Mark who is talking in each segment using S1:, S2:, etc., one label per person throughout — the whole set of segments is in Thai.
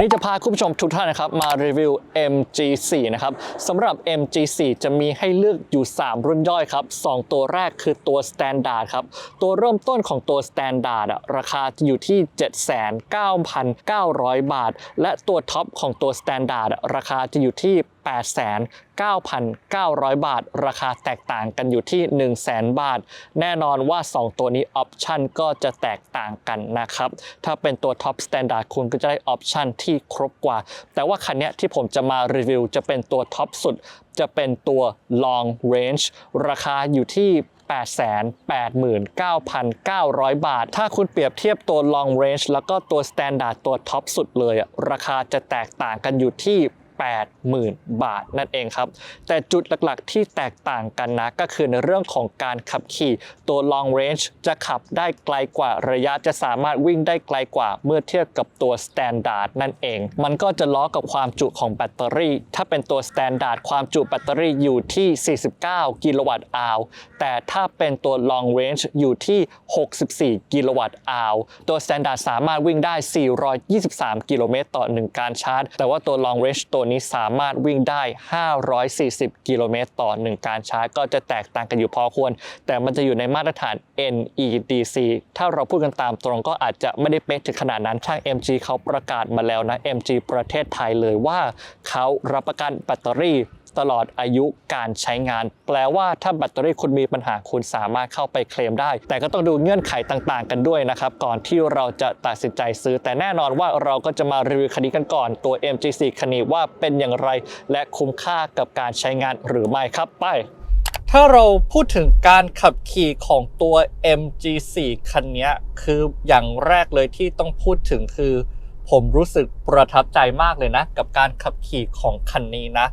S1: นี้จะพาคุณผู้ชมทุกท่านนะครับมารีวิว MG4 นะครับสำหรับ MG4 จะมีให้เลือกอยู่ 3 รุ่นย่อยครับ 2 ตัวแรกคือตัว Standard ครับ ตัวเริ่มต้นของตัว Standard อะราคาจะอยู่ที่ 79,900 บาท และตัวท็อปของตัว Standard อะราคาจะอยู่ที่89,900 บาท ราคาแตกต่างกันอยู่ที่ 100,000 บาท แน่นอนว่า 2 ตัวนี้ออปชันก็จะแตกต่างกันนะครับ ถ้าเป็นตัว Top Standard คุณก็จะได้ออปชันที่ครบกว่า แต่ว่าคันนี้ที่ผมจะมารีวิวจะเป็นตัวท็อปสุด จะเป็นตัว Long Range ราคาอยู่ที่889,900 บาท ถ้าคุณเปรียบเทียบตัว Long Range แล้วก็ตัว Standard ตัวท็อปสุดเลยอะราคาจะแตกต่างกันอยู่ที่ 80,000 บาทนั่นเองครับ แต่จุดหลักๆที่แตกต่างกันนะ ก็คือในเรื่องของการขับขี่ตัว long range จะขับได้ไกลกว่าระยะจะสามารถวิ่งได้ไกลกว่าเมื่อเทียบกับตัว standard นั่นเอง มันก็จะล้อกับความจุของแบตเตอรี่ ถ้าเป็นตัว standard ความจุแบตเตอรี่อยู่ที่ 49 กิโลวัตต์อาวแต่ถ้าเป็นตัว long range อยู่ที่ 64 กิโลวัตต์อาวตัว standard สามารถวิ่งได้ 423 กิโลเมตรต่อ 1 การชาร์จ แต่ว่าตัว long range ตัวนี้สามารถวิ่งได้ 540 กิโลเมตรต่อ 1 การชาร์จก็จะแตกต่างกันอยู่พอควร แต่มันจะอยู่ในมาตรฐาน NEDC ถ้าเราพูดกันตามตรงก็อาจจะไม่ได้เป๊ะถึงขนาดนั้นทาง MG เขาประกาศมาแล้วนะ MG ประเทศไทยเลยว่าเขารับประกันแบตเตอรี่ ตลอดอายุการใช้งาน แปลว่าถ้าแบตเตอรี่คุณมีปัญหาคุณสามารถเข้าไปเคลมได้ แต่ก็ต้องดูเงื่อนไขต่างๆ กันด้วยนะครับ ก่อนที่เราจะตัดสินใจซื้อ แต่แน่นอนว่าเราก็จะมารีวิวคันนี้กันก่อนตัว MG4 คันนี้ว่าเป็นอย่างไร และคุ้มค่ากับการใช้งานหรือไม่ครับไปถ้าเราพูดถึงการขับขี่ของตัว MG4 คันนี้คืออย่างแรกเลยที่ต้องพูดถึงคือ ผมรู้สึกประทับใจมากเลยนะ กับการขับขี่ของคันนี้นะ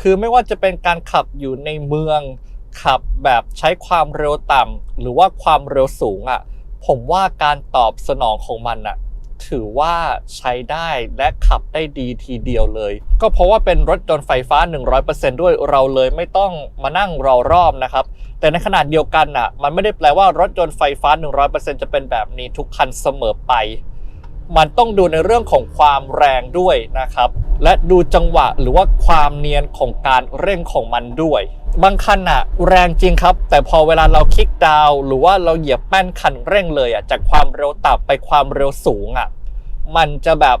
S1: คือไม่ว่าจะเป็นการขับอยู่ในเมือง ขับแบบใช้ความเร็วต่ำหรือว่าความเร็วสูงอะ่ะผมว่าการตอบสนองของมันอะ่ะถือว่าใช้ได้และขับได้ดีทีเดียวเลย ก็เพราะว่าเป็นรถยนต์ไฟฟ้า 100%ด้วยเราเลยไม่ต้องมานั่งรอรอบนะครับ แต่ในขนาดเดียวกันอะมันไม่ได้แปลว่ารถยนต์ไฟฟ้า 100%จะเป็นแบบนี้ทุกคันเสมอไป มันต้องดูในเรื่องของความแรงด้วยนะครับ และดูจังหวะหรือว่าความเนียนของการเร่งของมันด้วย บางคันอะแรงจริงครับ แต่พอเวลาเราคลิกดาวหรือว่าเราเหยียบแป้นคันเร่งเลยอะจากความเร็วต่ำไปความเร็วสูงอะมันจะแบบ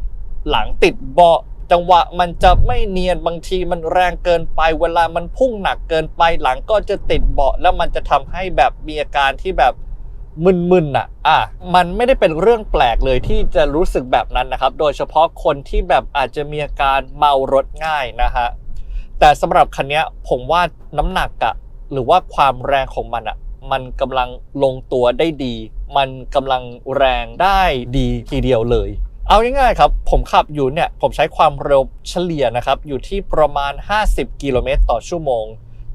S1: หลังติดเบาะจังหวะมันจะไม่เนียนบางทีมันแรงเกินไป เวลามันพุ่งหนักเกินไปหลังก็จะติดเบาะแล้วมันจะทำให้แบบมีอาการที่แบบ มึนๆอะ อะ มันไม่ได้เป็นเรื่องแปลกเลยที่จะรู้สึกแบบนั้นนะครับ โดยเฉพาะคนที่แบบอาจจะมีอาการเมารถง่ายนะฮะ แต่สำหรับคันนี้ผมว่าน้ำหนักอะหรือว่าความแรงของมันอะมันกำลังลงตัวได้ดี มันกำลังแรงได้ดีทีเดียวเลย เอาง่ายๆครับ ผมขับอยู่เนี่ย ผมใช้ความเร็วเฉลี่ยนะครับ อยู่ที่ประมาณ 50 กิโลเมตรต่อชั่วโมง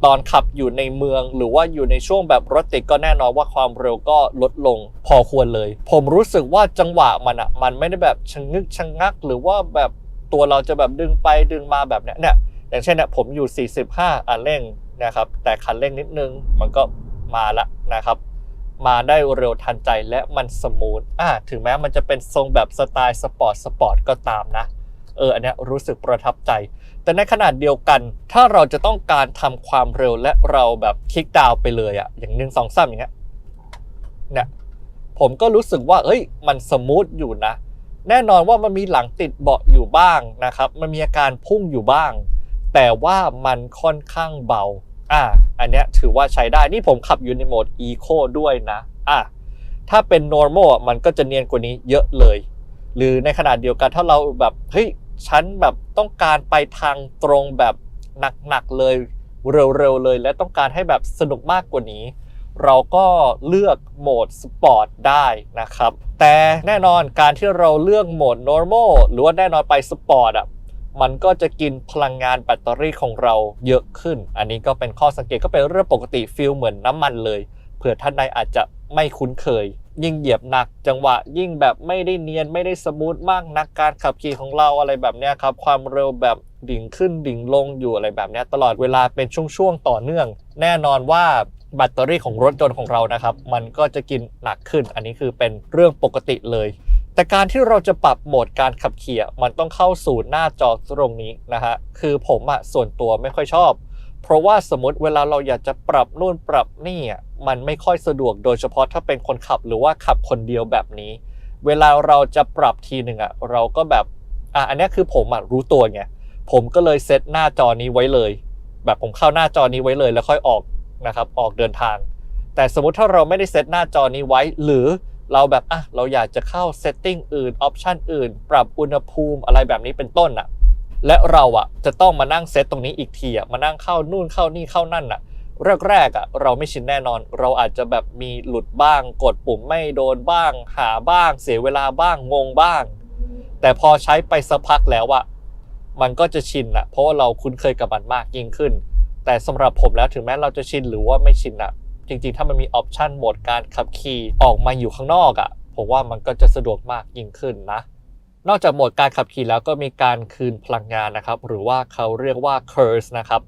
S1: ตอนขับอยู่ในเมือง หรือว่าอยู่ในช่วงแบบรถติดก็แน่นอนว่าความเร็วก็ลดลงพอควรเลย ผมรู้สึกว่าจังหวะมันอะมันไม่ได้แบบชะงึกชะงัก หรือว่าแบบตัวเราจะแบบดึงไปดึงมาแบบเนี้ยเนี่ยอย่างเช่นเนี่ยผมอยู่ 45อะเร่งนะครับแต่คันเร่งนิดนึงมันก็มาละนะครับมาได้เร็วทันใจและมันสมูทอะถึงแม้มันจะเป็นทรงแบบสไตล์สปอร์ตสปอร์ตก็ตามนะ เออ อันเนี้ยรู้สึกประทับใจ แต่ในขนาดเดียวกัน ถ้าเราจะต้องการทำความเร็วและเราแบบคลิกดาวไปเลยอะอย่างหนึ่งสองสามอย่างเงี้ยเนี่ยผมก็รู้สึกว่าเอ้ยมันสมูทอยู่นะ แน่นอนว่ามันมีหลังติดเบาะอยู่บ้างนะครับ มันมีอาการพุ่งอยู่บ้าง แต่ว่ามันค่อนข้างเบาอะอันเนี้ยถือว่าใช้ได้ นี่ผมขับอยู่ในโหมด Eco ด้วยนะอะถ้าเป็น normal มันก็จะเนียนกว่านี้เยอะเลย หรือในขนาดเดียวกันถ้าเราแบบเฮ้ย ฉันแบบต้องการไปทางตรงแบบหนักๆเลยเร็วๆเลย และต้องการให้แบบสนุกมากกว่านี้ เราก็เลือกโหมดสปอร์ตได้นะครับ แต่แน่นอนการที่เราเลือกโหมด normal หรือว่าแน่นอนไปสปอร์ตอะมันก็จะกินพลังงานแบตเตอรี่ของเราเยอะขึ้น อันนี้ก็เป็นข้อสังเกตก็เป็นเรื่องปกติฟีลเหมือนน้ำมันเลย เผื่อท่านใดอาจจะไม่คุ้นเคย ยิ่งเหยียบหนัก จังหวะยิ่งแบบไม่ได้เนียนไม่ได้สมูทมากนักการขับขี่ของเราอะไรแบบนี้ครับ ความเร็วแบบดิ่งขึ้นดิ่งลงอยู่อะไรแบบนี้ตลอดเวลาเป็นช่วงๆต่อเนื่อง แน่นอนว่าแบตเตอรี่ของรถยนต์ของเรานะครับ มันก็จะกินหนักขึ้น อันนี้คือเป็นเรื่องปกติเลย แต่การที่เราจะปรับโหมดการขับขี่มันต้องเข้าสู่หน้าจอตรงนี้นะฮะคือผมอะส่วนตัวไม่ค่อยชอบ เพราะว่าสมมติเวลาเราอยากจะปรับนู่นปรับนี่อะมันไม่ค่อยสะดวกโดยเฉพาะถ้าเป็นคนขับหรือว่าขับคนเดียวแบบนี้ เวลาเราจะปรับทีหนึ่งอะเราก็แบบอะอันนี้คือผมอะรู้ตัวไงผมก็เลยเซตหน้าจอนี้ไว้เลย แบบผมเข้าหน้าจอนี้ไว้เลยแล้วค่อยออกนะครับออกเดินทาง แต่สมมติถ้าเราไม่ได้เซตหน้าจอนี้ไว้ หรือเราแบบอะเราอยากจะเข้าเซตติ้งอื่นออปชันอื่น ปรับอุณหภูมิอะไรแบบนี้เป็นต้นอะ และเราอะจะต้องมานั่งเซตตรงนี้อีกทีอะมานั่งเข้านู่นเข้านี่เข้านั่นอะแรกๆอะเราไม่ชินแน่นอน เราอาจจะแบบมีหลุดบ้าง กดปุ่มไม่โดนบ้าง หาบ้าง เสียเวลาบ้าง งงบ้าง แต่พอใช้ไปสักพักแล้วอะมันก็จะชินอะเพราะว่าเราคุ้นเคยกับมันมากยิ่งขึ้น แต่สำหรับผมแล้วถึงแม้เราจะชินหรือว่าไม่ชินอะจริงๆ ถ้ามันมีออปชันโหมดการขับขี่ออกมาอยู่ข้างนอกอะผมว่ามันก็จะสะดวกมากยิ่งขึ้นนะ นอกจากโหมดการขับขี่แล้วก็มีการคืนพลังงานนะครับ หรือว่าเขาเรียกว่า curse นะครับ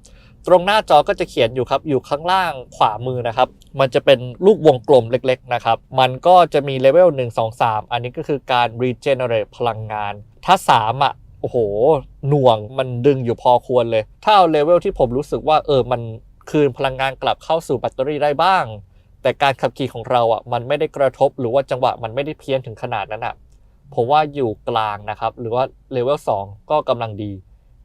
S1: ตรงหน้าจอก็จะเขียนอยู่ครับ อยู่ข้างล่างขวามือนะครับ มันจะเป็นลูกวงกลมเล็กๆนะครับ มันก็จะมีเลเวล1 2 3 อันนี้ก็คือการ regenerate พลังงาน ถ้า3อะโอ้โห หน่วงมันดึงอยู่พอควรเลย ถ้าเอาเลเวลที่ผมรู้สึกว่าเออ มันคืนพลังงานกลับเข้าสู่แบตเตอรี่ได้บ้าง แต่การขับขี่ของเราอะ มันไม่ได้กระทบหรือว่าจังหวะมันไม่ได้เพี้ยนถึงขนาดนั้นอะ ผมว่าอยู่กลางนะครับ หรือว่าเลเวล2ก็กำลังดี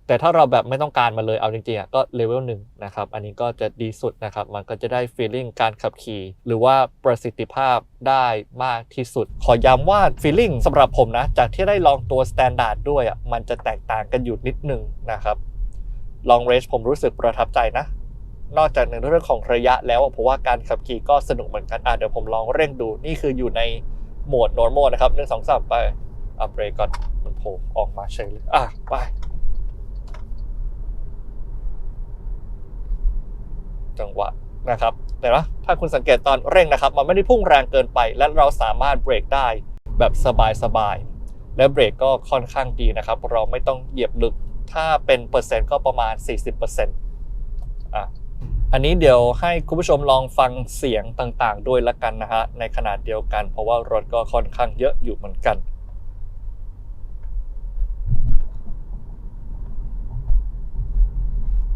S1: แต่ถ้าเราแบบไม่ต้องการมาเลยเอาจริงๆอะก็เลเวลหนึ่งนะครับ อันนี้ก็จะดีสุดนะครับ มันก็จะได้ feeling การขับขี่ หรือว่าประสิทธิภาพได้มากที่สุด ขอย้ำว่า feeling สำหรับผมนะ จากที่ได้ลองตัว standard ด้วยอะมันจะแตกต่างกันอยู่นิดนึงนะครับ long range ผมรู้สึกประทับใจนะนอกจากในเรื่องของระยะแล้วเพราะว่าการขับขี่ก็สนุกเหมือนกันอะเดี๋ยวผมลองเร่งดูนี่คืออยู่ใน โหมด normal นะครับหนึ่งสองสามไปอะเบรกก่อนมันโผล่ออกมาเฉยเลยอะไปจังหวะนะครับแต่ว่าถ้าคุณสังเกตตอนเร่งนะครับ มันไม่ได้พุ่งแรงเกินไป และเราสามารถเบรกได้แบบสบายๆ และเบรกก็ค่อนข้างดีนะครับ เราไม่ต้องเหยียบลึก ถ้าเป็นเปอร์เซ็นต์ก็ประมาณ 40%อะ อันนี้เดี๋ยวให้คุณผู้ชมลองฟังเสียงต่างๆ ด้วยละกันนะฮะ ในขนาดเดียวกัน เพราะว่ารถก็ค่อนข้างเยอะอยู่เหมือนกัน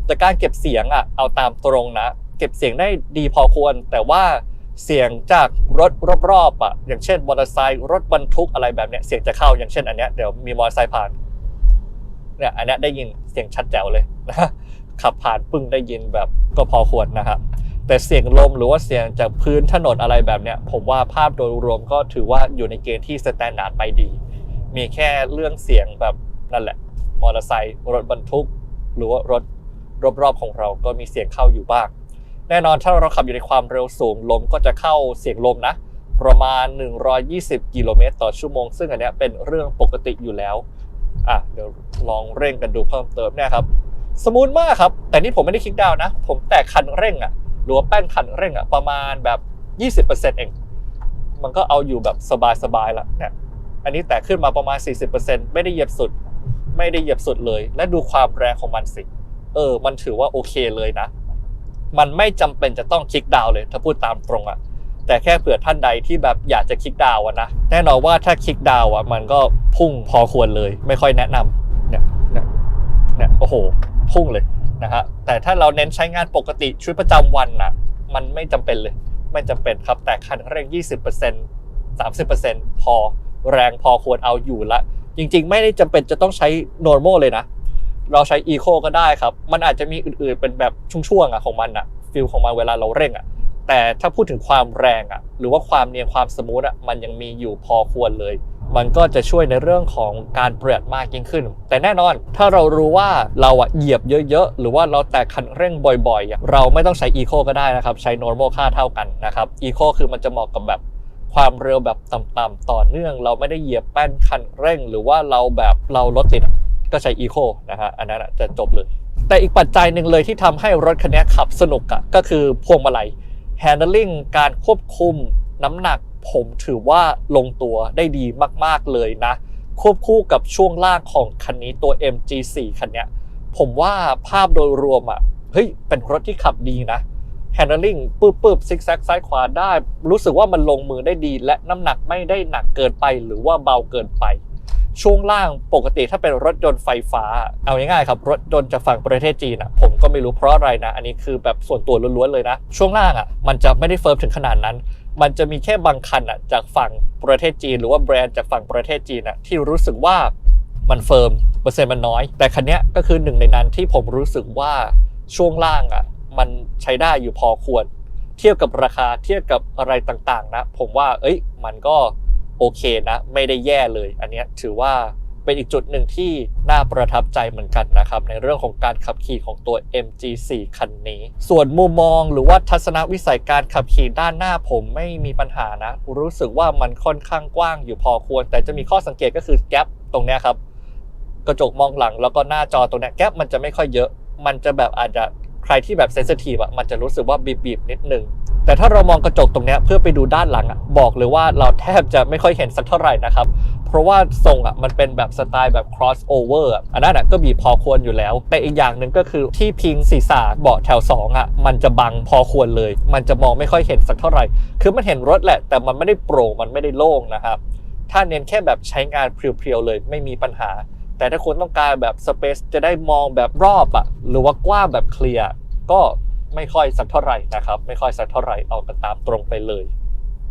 S1: แต่การเก็บเสียงอะเอาตามตรงนะ เก็บเสียงได้ดีพอควร แต่ว่าเสียงจากรถรอบๆอะอย่างเช่นมอเตอร์ไซค์รถบรรทุกอะไรแบบเนี้ยเสียงจะเข้าอย่างเช่นอันเนี้ยเดี๋ยวมีมอเตอร์ไซค์ผ่านเนี่ยอันเนี้ยได้ยินเสียงชัดแจ๋วเลยนะ ขับผ่านปึ้งได้ยินแบบก็พอควรนะครับแต่เสียงลมหรือว่าเสียงจากพื้นถนนอะไรแบบเนี้ยผมว่าภาพโดยรวมก็ถือว่าอยู่ในเกณฑ์ที่สแตนดาร์ดไปดี มีแค่เรื่องเสียงแบบนั่นแหละ มอเตอร์ไซค์รถบรรทุก หรือว่ารถรอบๆของเราก็มีเสียงเข้าอยู่บ้าง แน่นอนถ้าเราขับอยู่ในความเร็วสูงลมก็จะเข้าเสียงลมนะ ประมาณ 120 กิโลเมตรต่อชั่วโมง ซึ่งอันเนี้ยเป็นเรื่องปกติอยู่แล้วอะเดี๋ยวลองเร่งกันดูเพิ่มเติมเนี่ยครับ สมูทมากครับ แต่นี่ผมไม่ได้คลิกดาวนะ ผมแตะคันเร่งอะหรือว่าแป้นคันเร่งอะประมาณแบบ 20%เอง มันก็เอาอยู่แบบสบายๆละเนี่ยอันนี้แตะขึ้นมาประมาณ 40%ไม่ได้เหยียบสุด ไม่ได้เหยียบสุดเลย และดูความแรงของมันสิ เออ มันถือว่าโอเคเลยนะ มันไม่จำเป็นจะต้องคลิกดาวเลย ถ้าพูดตามตรงอะแต่แค่เผื่อท่านใดที่แบบอยากจะคลิกดาวน์อะนะ แน่นอนว่าถ้าคลิกดาวอะมันก็พุ่งพอควรเลย ไม่ค่อยแนะนำเนี่ยเนี่ยเนี่ยโอ้โห พุ่งเลยนะฮะแต่ถ้าเราเน้นใช้งานปกติชีวิตประจำวันน่ะมันไม่จำเป็นเลย ไม่จำเป็นครับแต่คันเร่ง 20% 30%พอแรงพอควรเอาอยู่ละ จริงๆ ไม่ได้จำเป็นจะต้องใช้ normal เลยนะ เราใช้ eco ก็ได้ครับ มันอาจจะมีอื่นๆเป็นแบบช่วงๆอะของมันอะฟิลของมันเวลาเราเร่งอะแต่ถ้าพูดถึงความแรงอะหรือว่าความเนียนความสมูทอะมันยังมีอยู่พอควรเลย มันก็จะช่วยในเรื่องของการประหยัดมากยิ่งขึ้น แต่แน่นอนถ้าเรารู้ว่าเราอะเหยียบเยอะๆ หรือว่าเราแตะคันเร่งบ่อยๆ เราไม่ต้องใช้ eco ก็ได้นะครับ ใช้ normal ค่าเท่ากันนะครับ eco คือมันจะเหมาะกับแบบความเร็วแบบต่ำๆต่อเนื่อง เราไม่ได้เหยียบแป้นคันเร่ง หรือว่าเราแบบเรารถติดก็ใช้ Eco นะฮะอันนั้นจะจบเลย แต่อีกปัจจัยหนึ่งเลยที่ทำให้รถคันนี้ขับสนุกอะก็คือพวงมาลัย handling การควบคุมน้ำหนัก ผมถือว่าลงตัวได้ดีมากๆเลยนะ ควบคู่กับช่วงล่างของคันนี้ตัว MG4 คันเนี้ยผมว่าภาพโดยรวมอะเฮ้ยเป็นรถที่ขับดีนะ handling ปึ๊บปึ๊บซิกแซกซ้ายขวาได้ รู้สึกว่ามันลงมือได้ดี และน้ำหนักไม่ได้หนักเกินไปหรือว่าเบาเกินไป ช่วงล่างปกติถ้าเป็นรถยนต์ไฟฟ้า เอาง่ายๆครับรถยนต์จากฝั่งประเทศจีนอะผมก็ไม่รู้เพราะอะไรนะ อันนี้คือแบบส่วนตัวล้วนๆเลยนะ ช่วงล่างอะมันจะไม่ได้เฟิร์มถึงขนาดนั้น มันจะมีแค่บางคันอะจากฝั่งประเทศจีน หรือว่าแบรนด์จากฝั่งประเทศจีนอะที่รู้สึกว่ามันเฟิร์มเปอร์เซ็นต์มันน้อย แต่คันนี้ก็คือหนึ่งในนั้นที่ผมรู้สึกว่าช่วงล่างอะมันใช้ได้อยู่พอควร เทียบกับราคาเทียบกับอะไรต่างๆ นะ ผมว่า เอ้ย มันก็ โอเคนะ ไม่ได้แย่เลย อันเนี้ยถือว่าเป็นอีกจุดหนึ่งที่น่าประทับใจเหมือนกันนะครับ ในเรื่องของการขับขี่ของตัว MG4 คันนี้ ส่วนมุมมองหรือว่าทัศนวิสัยการขับขี่ด้านหน้าผมไม่มีปัญหานะ รู้สึกว่ามันค่อนข้างกว้างอยู่พอควร แต่จะมีข้อสังเกตก็คือแกลบตรงเนี้ยครับ กระจกมองหลังแล้วก็หน้าจอตรงเนี้ยแกลบมันจะไม่ค่อยเยอะ มันจะแบบอาจจะใครที่แบบเซนซิทีฟอะมันจะรู้สึกว่าบีบๆนิดนึง แต่ถ้าเรามองกระจกตรงนี้เพื่อไปดูด้านหลังอะบอกเลยว่าเราแทบจะไม่ค่อยเห็นสักเท่าไหร่นะครับ เพราะว่าทรงอะมันเป็นแบบสไตล์แบบ cross over อะอันนั้นอะก็บีพอควรอยู่แล้ว แต่อีกอย่างหนึ่งก็คือที่พิงศีรษะเบาะแถว2อะมันจะบังพอควรเลย มันจะมองไม่ค่อยเห็นสักเท่าไหร่ คือมันเห็นรถแหละ แต่มันไม่ได้โปร่งมันไม่ได้โล่งนะครับ ถ้าเน้นแค่แบบใช้งานเพียวๆเลยไม่มีปัญหา แต่ถ้าคุณต้องการแบบสเปซจะได้มองแบบรอบอะหรือว่ากว้างแบบเคลียร์ก็ ไม่ค่อยสักเท่าไหร่นะครับ ไม่ค่อยสักเท่าไหร่เอากันตามตรงไปเลย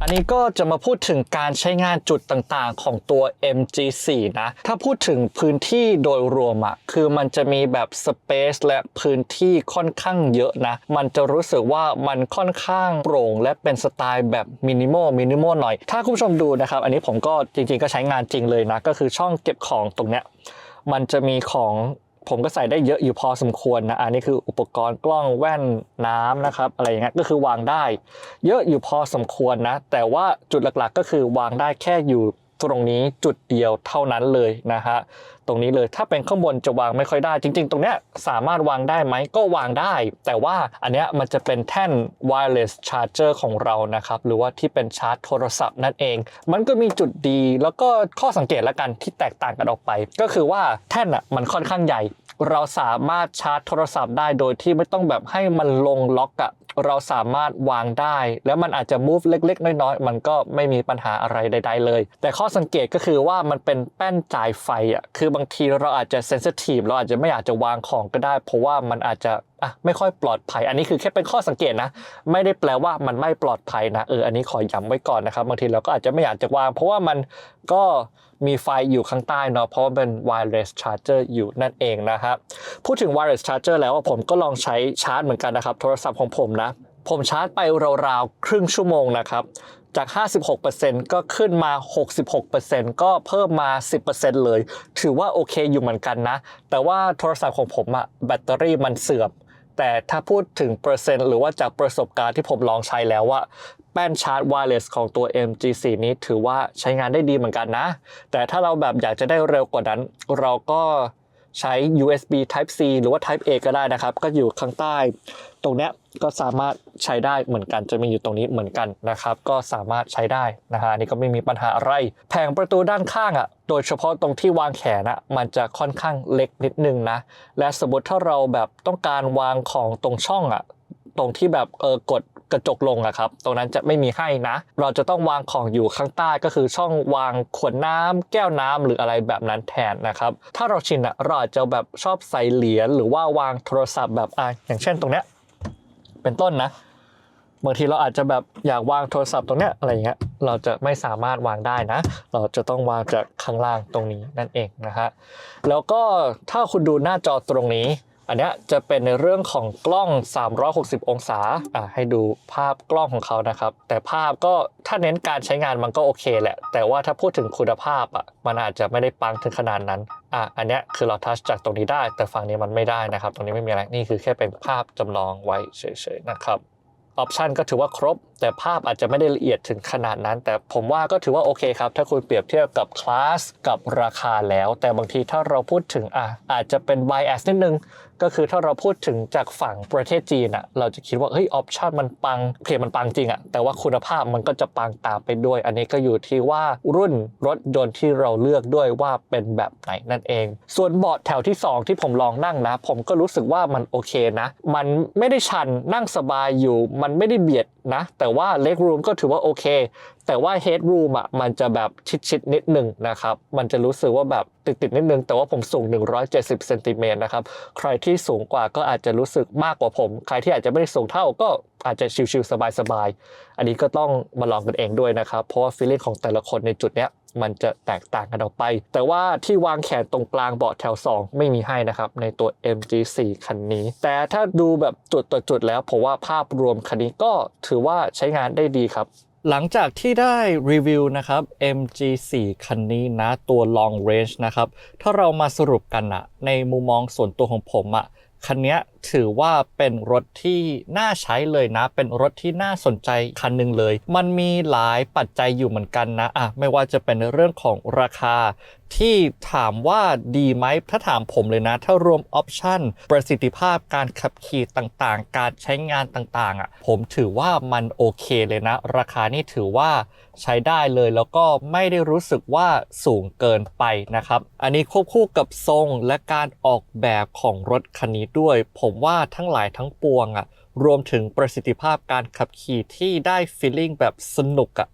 S1: อันนี้ก็จะมาพูดถึงการใช้งานจุดต่างๆ ของตัว MG4 นะ ถ้าพูดถึงพื้นที่โดยรวมอะคือมันจะมีแบบสเปซและพื้นที่ค่อนข้างเยอะนะ มันจะรู้สึกว่ามันค่อนข้างโปร่ง และเป็นสไตล์แบบมินิมอลมินิมอลหน่อย ถ้าคุณผู้ชมดูนะครับ อันนี้ผมก็จริงๆก็ใช้งานจริงเลยนะ ก็คือช่องเก็บของตรงเนี้ยมันจะมีของ ผมก็ใส่ได้เยอะอยู่พอสมควรนะ อันนี้คืออุปกรณ์กล้องแว่นน้ำนะครับอะไรอย่างเงี้ยก็คือวางได้ เยอะอยู่พอสมควรนะ แต่ว่าจุดหลักๆก็คือวางได้แค่อยู่ตรงนี้จุดเดียวเท่านั้นเลยนะฮะ ตรงนี้เลย ถ้าเป็นข้างบนจะวางไม่ค่อยได้ จริง ๆ ตรงเนี้ยสามารถวางได้ไหมก็วางได้ แต่ว่าอันเนี้ยมันจะเป็นแท่น wireless charger ของเรานะครับ หรือว่าที่เป็นชาร์จโทรศัพท์นั่นเอง มันก็มีจุดดีแล้วก็ข้อสังเกตละกันที่แตกต่างกันออกไป ก็คือว่าแท่นอะมันค่อนข้างใหญ่ เราสามารถชาร์จโทรศัพท์ได้โดยที่ไม่ต้องแบบให้มันลงล็อกอะเราสามารถวางได้ แล้วมันอาจจะ move เล็ก ๆ น้อย ๆ มันก็ไม่มีปัญหาอะไรใด ๆ เลย แต่ข้อสังเกตก็คือว่ามันเป็นแป้นจ่ายไฟอะคือบางทีเราอาจจะ sensitive เราอาจจะไม่อยากจะวางของก็ได้ เพราะว่ามันอาจจะอะไม่ค่อยปลอดภัย อันนี้คือแค่เป็นข้อสังเกตนะ ไม่ได้แปลว่ามันไม่ปลอดภัยนะเอออันนี้ขอย้ำไว้ก่อนนะครับบางทีเราก็อาจจะไม่อยากจะวาง เพราะว่ามันก็มีไฟอยู่ข้างใต้เนาะเพราะว่าเป็น wireless charger อยู่นั่นเองนะครับพูดถึง wireless charger แล้วผมก็ลองใช้ชาร์จเหมือนกันนะครับ โทรศัพท์ของผมนะ ผมชาร์จไปราวๆครึ่งชั่วโมงนะครับ จาก 56%ก็ขึ้นมา 66%ก็เพิ่มมา 10%เลย ถือว่าโอเคอยู่เหมือนกันนะ แต่ว่าโทรศัพท์ของผมอะแบตเตอรี่มันเสื่อม แต่ถ้าพูดถึงเปอร์เซ็นต์หรือว่าจากประสบการณ์ที่ผมลองใช้แล้วว่าแป้นชาร์จ wireless ของตัว MG4 นี้ถือว่าใช้งานได้ดีเหมือนกันนะ แต่ถ้าเราแบบอยากจะได้เร็วกว่านั้น เราก็ ใช้ USB Type C หรือว่า Type A ก็ได้นะครับ ก็อยู่ข้างใต้ ตรงเนี้ยก็สามารถใช้ได้เหมือนกัน จะมีอยู่ตรงนี้เหมือนกันนะครับ ก็สามารถใช้ได้นะฮะอันนี่ก็ไม่มีปัญหาอะไร แผงประตูด้านข้างอะ โดยเฉพาะตรงที่วางแขนอะมันจะค่อนข้างเล็กนิดนึงนะ และสมมติถ้าเราแบบต้องการวางของตรงช่องอะ ตรงที่แบบเออกด กระจกลงอะครับ ตรงนั้นจะไม่มีให้นะ เราจะต้องวางของอยู่ข้างใต้ก็คือช่องวางขวดน้ำแก้วน้ำหรืออะไรแบบนั้นแทนนะครับ ถ้าเราชินอะเราอาจจะแบบชอบใส่เหรียญหรือว่าวางโทรศัพท์แบบอะอย่างเช่นตรงเนี้ยเป็นต้นนะบางทีเราอาจจะแบบอยากวางโทรศัพท์ตรงเนี้ยอะไรอย่างเงี้ยเราจะไม่สามารถวางได้นะ เราจะต้องวางจากข้างล่างตรงนี้นั่นเองนะฮะแล้วก็ถ้าคุณดูหน้าจอตรงนี้ อันนี้จะเป็นในเรื่องของกล้อง 360 องศาอะให้ดูภาพกล้องของเขานะครับ แต่ภาพก็ถ้าเน้นการใช้งานมันก็โอเคแหละ แต่ว่าถ้าพูดถึงคุณภาพอะมันอาจจะไม่ได้ปังถึงขนาดนั้นอะอันนี้คือเราทัชจากตรงนี้ได้ แต่ฝั่งนี้มันไม่ได้นะครับ ตรงนี้ไม่มีอะไรนี่คือแค่เป็นภาพจำลองไว้เฉยๆนะครับออปชันก็ถือว่าครบ แต่ภาพอาจจะไม่ได้ละเอียดถึงขนาดนั้น แต่ผมว่าก็ถือว่าโอเคครับ ถ้าคุณเปรียบเทียบกับคลาสกับราคาแล้ว แต่บางทีถ้าเราพูดถึงอะอาจจะเป็น bias นิดนึง ก็คือถ้าเราพูดถึงจากฝั่งประเทศจีนอะเราจะคิดว่าเฮ้ยออปชั่นมันปังเคลมันปังจริงอะแต่ว่าคุณภาพมันก็จะปังตามไปด้วย อันนี้ก็อยู่ที่ว่ารุ่นรถยนต์ที่เราเลือกด้วยว่าเป็นแบบไหนนั่นเอง ส่วนเบาะแถวที่ 2 ที่ผมลองนั่งนะ ผมก็รู้สึกว่ามันโอเคนะ มันไม่ได้ชันนั่งสบายอยู่ มันไม่ได้เบียด นะ แต่ว่าเล็กรูมก็ถือว่าโอเค แต่ว่าเฮดรูมอะมันจะแบบชิดๆนิดหนึ่งนะครับ มันจะรู้สึกว่าแบบติดๆนิดนึง แต่ว่าผมสูง 170เซนติเมตรนะครับ ใครที่สูงกว่าก็อาจจะรู้สึกมากกว่าผม ใครที่อาจจะไม่ได้สูงเท่าก็อาจจะชิลๆสบายๆ อันนี้ก็ต้องมาลองกันเองด้วยนะครับ เพราะว่าฟีลลิ่งของแต่ละคนในจุดเนี้ย มันจะแตกต่างกันออกไป แต่ว่าที่วางแขนตรงกลางเบาะแถว 2 ไม่มีให้นะครับในตัว MG4 คันนี้ แต่ถ้าดูแบบจุดต่อจุดแล้วผมว่าภาพรวมคันนี้ก็ถือว่าใช้งานได้ดีครับหลังจากที่ได้รีวิวนะครับ MG4 คันนี้นะตัว long range นะครับ ถ้าเรามาสรุปกันอะในมุมมองส่วนตัวของผมอะคันนี้ถือว่าเป็นรถที่น่าใช้เลยนะ เป็นรถที่น่าสนใจคันหนึ่งเลย มันมีหลายปัจจัยอยู่เหมือนกันนะอะไม่ว่าจะเป็นในเรื่องของราคาที่ถามว่าดีไหมถ้าถามผมเลยนะ ถ้ารวมออปชันประสิทธิภาพการขับขี่ต่างๆ การใช้งานต่างๆอะผมถือว่ามันโอเคเลยนะ ราคานี่ถือว่าใช้ได้เลยแล้วก็ไม่ได้รู้สึกว่าสูงเกินไปนะครับ อันนี้ควบคู่กับทรงและการออกแบบของรถคันนี้ด้วยผมมว่าทั้งหลายทั้งปวงอะรวมถึงประสิทธิภาพการขับขี่ที่ได้ฟีลลิ่งแบบสนุกอะ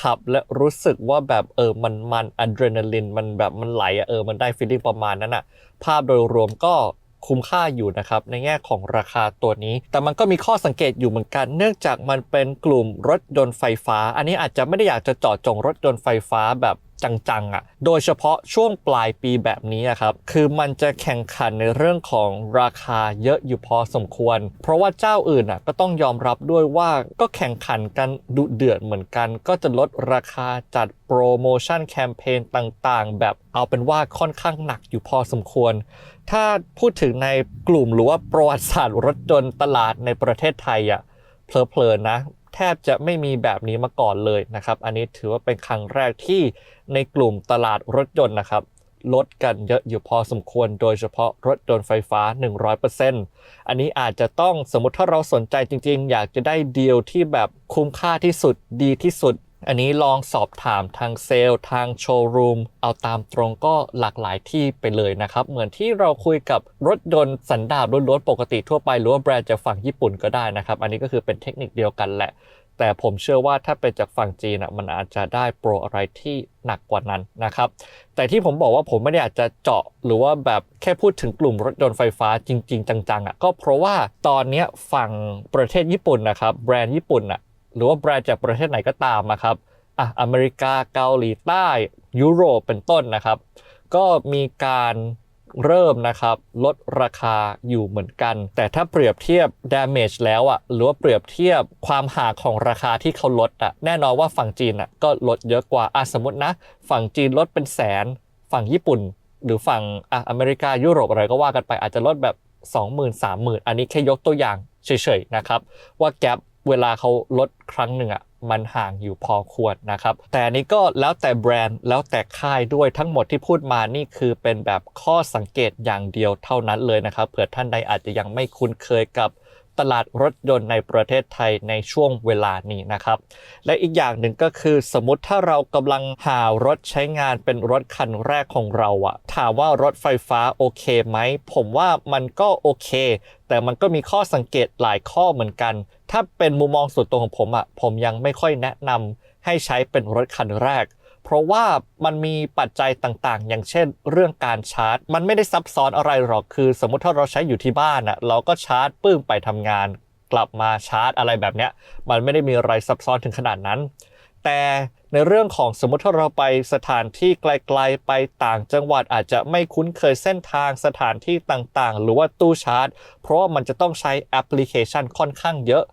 S1: ขับและรู้สึกว่าแบบเออมันมันอะดรีนาลินมันแบบมันไหลอะเออมันได้ฟีลลิ่งประมาณนั้นอะภาพโดยรวมก็คุ้มค่าอยู่นะครับ ในแง่ของราคาตัวนี้ แต่มันก็มีข้อสังเกตอยู่เหมือนกัน เนื่องจากมันเป็นกลุ่มรถยนต์ไฟฟ้า อันนี้อาจจะไม่ได้อยากจะเจาะจงรถยนต์ไฟฟ้าแบบ จังๆอะ่ะ โดยเฉพาะช่วงปลายปีแบบนี้ครับ คือมันจะแข่งขันในเรื่องของราคาเยอะอยู่พอสมควร เพราะว่าเจ้าอื่นอะก็ต้องยอมรับด้วยว่าก็แข่งขันกันดุเดือดเหมือนกัน ก็จะลดราคาจัดโปรโมชั่นแคมเปญต่างๆ แบบเอาเป็นว่าค่อนข้างหนักอยู่พอสมควร ถ้าพูดถึงในกลุ่มหรือว่าประวัติศาสตร์รถยนต์ตลาดในประเทศไทยอะเพลินๆนะ แทบจะไม่มีแบบนี้มาก่อนเลยนะครับ อันนี้ถือว่าเป็นครั้งแรกที่ในกลุ่มตลาดรถยนต์นะครับ ลดกันเยอะอยู่พอสมควร โดยเฉพาะรถยนต์ไฟฟ้า 100%อันนี้อาจจะต้องสมมติถ้าเราสนใจจริงๆ อยากจะได้เดียวที่แบบคุ้มค่าที่สุดดีที่สุด อันนี้ลองสอบถามทางเซลล์ทางโชว์รูมเอาตามตรงก็หลากหลายที่ไปเลยนะครับ เหมือนที่เราคุยกับรถยนต์สันดาปล้วนๆปกติทั่วไปหรือว่าแบรนด์จากฝั่งญี่ปุ่นก็ได้นะครับ อันนี้ก็คือเป็นเทคนิคเดียวกันแหละ แต่ผมเชื่อว่าถ้าเป็นจากฝั่งจีนอะมันอาจจะได้โปรอะไรที่หนักกว่านั้นนะครับ แต่ที่ผมบอกว่าผมไม่ได้อยากจะเจาะหรือว่าแบบแค่พูดถึงกลุ่มรถยนต์ไฟฟ้าจริง ๆ จังๆอะก็เพราะว่าตอนนี้ฝั่งประเทศญี่ปุ่นนะครับแบรนด์ญี่ปุ่นอะ หรือว่าแบรนด์จากประเทศไหนก็ตามนะครับอะอเมริกาเกาหลีใต้ ยุโรปเป็นต้นนะครับ ก็มีการเริ่มนะครับลดราคาอยู่เหมือนกัน แต่ถ้าเปรียบเทียบ damage แล้วอะหรือว่าเปรียบเทียบความห่างของราคาที่เขาลดอะแน่นอนว่าฝั่งจีนอะก็ลดเยอะกว่าอะสมมตินะ ฝั่งจีนลดเป็นแสน ฝั่งญี่ปุ่น หรือฝั่งอะอเมริกายุโรปอะไรก็ว่ากันไปอาจจะลดแบบ 20,000 30,000 อันนี้แค่ยกตัวอย่างเฉยๆนะครับว่าแกลบ เวลาเขาลดครั้งหนึ่งอะมันห่างอยู่พอควรนะครับ แต่อันนี้ก็แล้วแต่แบรนด์แล้วแต่ค่ายด้วยทั้งหมดที่พูดมานี่คือเป็นแบบข้อสังเกตอย่างเดียวเท่านั้นเลยนะครับเผื่อท่านใดอาจจะยังไม่คุ้นเคยกับตลาดรถยนต์ในประเทศไทยในช่วงเวลานี้นะครับ และอีกอย่างหนึ่งก็คือสมมติถ้าเรากำลังหารถใช้งานเป็นรถคันแรกของเราอะถามว่ารถไฟฟ้าโอเคไหม ผมว่ามันก็โอเค แต่มันก็มีข้อสังเกตหลายข้อเหมือนกัน ถ้าเป็นมุมมองส่วนตัวของผมอะผมยังไม่ค่อยแนะนำให้ใช้เป็นรถคันแรก เพราะว่ามันมีปัจจัยต่างๆ อย่างเช่น เรื่องการชาร์จ มันไม่ได้ซับซ้อนอะไรหรอกคือ สมมติถ้าเราใช้อยู่ที่บ้านอะเราก็ชาร์จปึ้งไปทำงาน กลับมาชาร์จอะไรแบบเนี้ยมันไม่ได้มีอะไรซับซ้อนถึงขนาดนั้น แต่ในเรื่องของสมมติถ้าเราไปสถานที่ไกลๆไปต่างจังหวัดอาจจะไม่คุ้นเคยเส้นทางสถานที่ต่างๆ หรือว่าตู้ชาร์จ เพราะว่ามันจะต้องใช้แอปพลิเคชันค่อนข้างเยอะ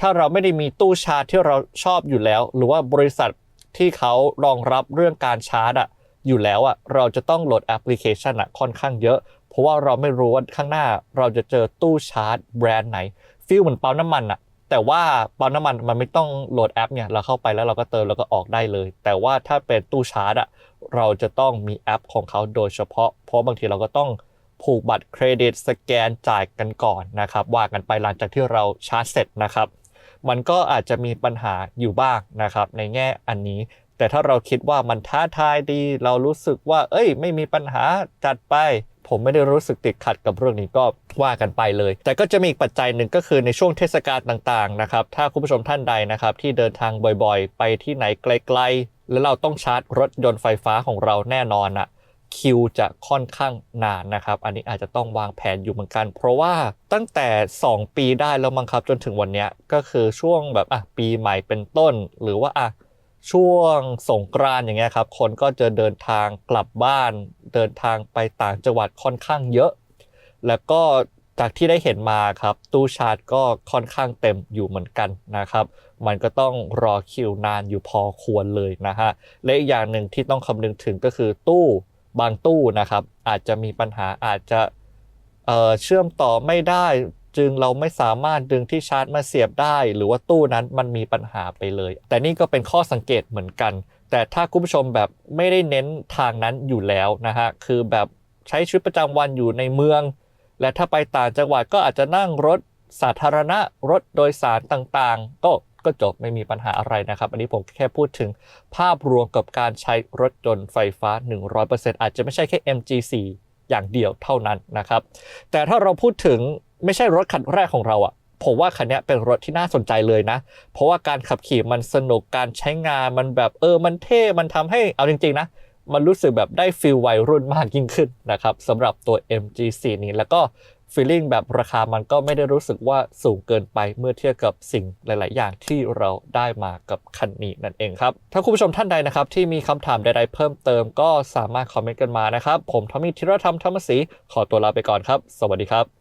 S1: ถ้าเราไม่ได้มีตู้ชาร์จที่เราชอบอยู่แล้ว หรือว่าบริษัทที่เขารองรับเรื่องการชาร์จอะอยู่แล้วอะเราจะต้องโหลดแอปพลิเคชันอะค่อนข้างเยอะ เพราะว่าเราไม่รู้ว่าข้างหน้าเราจะเจอตู้ชาร์จแบรนด์ไหนฟีลเหมือนปั๊มน้ำมันอะแต่ว่าปั๊มน้ำมันมันไม่ต้องโหลดแอปเนี่ยเราเข้าไปแล้วเราก็เติมแล้วก็ออกได้เลย แต่ว่าถ้าเป็นตู้ชาร์จอะเราจะต้องมีแอปของเขาโดยเฉพาะ เพราะบางทีเราก็ต้องผูกบัตรเครดิตสแกนจ่ายกันก่อนนะครับว่ากันไปหลังจากที่เราชาร์จเสร็จนะครับ มันก็อาจจะมีปัญหาอยู่บ้างนะครับในแง่อันนี้ แต่ถ้าเราคิดว่ามันท้าทายดี เรารู้สึกว่า เอ้ย ไม่มีปัญหาจัดไป ผมไม่ได้รู้สึกติดขัดกับเรื่องนี้ก็ว่ากันไปเลย แต่ก็จะมีอีกปัจจัยหนึ่งก็คือในช่วงเทศกาลต่างๆนะครับถ้าคุณผู้ชมท่านใดนะครับที่เดินทางบ่อยๆ ไปที่ไหนไกล ๆ แล้วเราต้องชาร์จรถยนต์ไฟฟ้าของเราแน่นอนอะ คิวจะค่อนข้างนานนะครับ อันนี้อาจจะต้องวางแผนอยู่เหมือนกัน เพราะว่าตั้งแต่ 2 ปีได้แล้วมั้งครับจนถึงวันนี้ก็คือช่วงแบบอะปีใหม่เป็นต้น หรือว่าอะช่วงสงกรานอย่างเงี้ยครับ คนก็จะเดินทางกลับบ้าน เดินทางไปต่างจังหวัดค่อนข้างเยอะ แล้วก็จากที่ได้เห็นมาครับ ตู้ชาร์จก็ค่อนข้างเต็มอยู่เหมือนกันนะครับ มันก็ต้องรอคิวนานอยู่พอควรเลยนะฮะและอีกอย่างหนึ่งที่ต้องคำนึงถึงก็คือตู้ บางตู้นะครับ อาจจะมีปัญหาอาจจะเเชื่อมต่อไม่ได้จึงเราไม่สามารถดึงที่ชาร์จมาเสียบได้ หรือว่าตู้นั้นมันมีปัญหาไปเลย แต่นี่ก็เป็นข้อสังเกตเหมือนกัน แต่ถ้าคุณผู้ชมแบบไม่ได้เน้นทางนั้นอยู่แล้วนะฮะคือแบบใช้ชีวิตประจำวันอยู่ในเมือง และถ้าไปต่างจังหวัดก็อาจจะนั่งรถสาธารณะรถโดยสารต่างๆ ก็ ก็จบไม่มีปัญหาอะไรนะครับ อันนี้ผมแค่พูดถึงภาพรวมกับการใช้รถยนต์ไฟฟ้า 100%อาจจะไม่ใช่แค่ MG4 อย่างเดียวเท่านั้นนะครับ แต่ถ้าเราพูดถึงไม่ใช่รถคันแรกของเราอะผมว่าคันนี้เป็นรถที่น่าสนใจเลยนะ เพราะว่าการขับขี่มันสนุกการใช้งานมันแบบเออมันเท่มันทำให้เอาจริงๆนะ มันรู้สึกแบบได้ฟิลวัยรุ่นมากยิ่งขึ้นนะครับสำหรับตัว MG4 นี้แล้วก็ ฟีลลิ่งแบบราคามันก็ไม่ได้รู้สึกว่าสูงเกินไปเมื่อเทียบกับสิ่งหลาย ๆ อย่างที่เราได้มากับคันนี้นั่นเองครับ ถ้าคุณผู้ชมท่านใดนะครับ ที่มีคำถามใด ๆ เพิ่มเติมก็สามารถคอมเมนต์กันมานะครับ ผมทอมมี่ธีรธรรมธรรมศรีขอตัวลาไปก่อนครับ สวัสดีครับ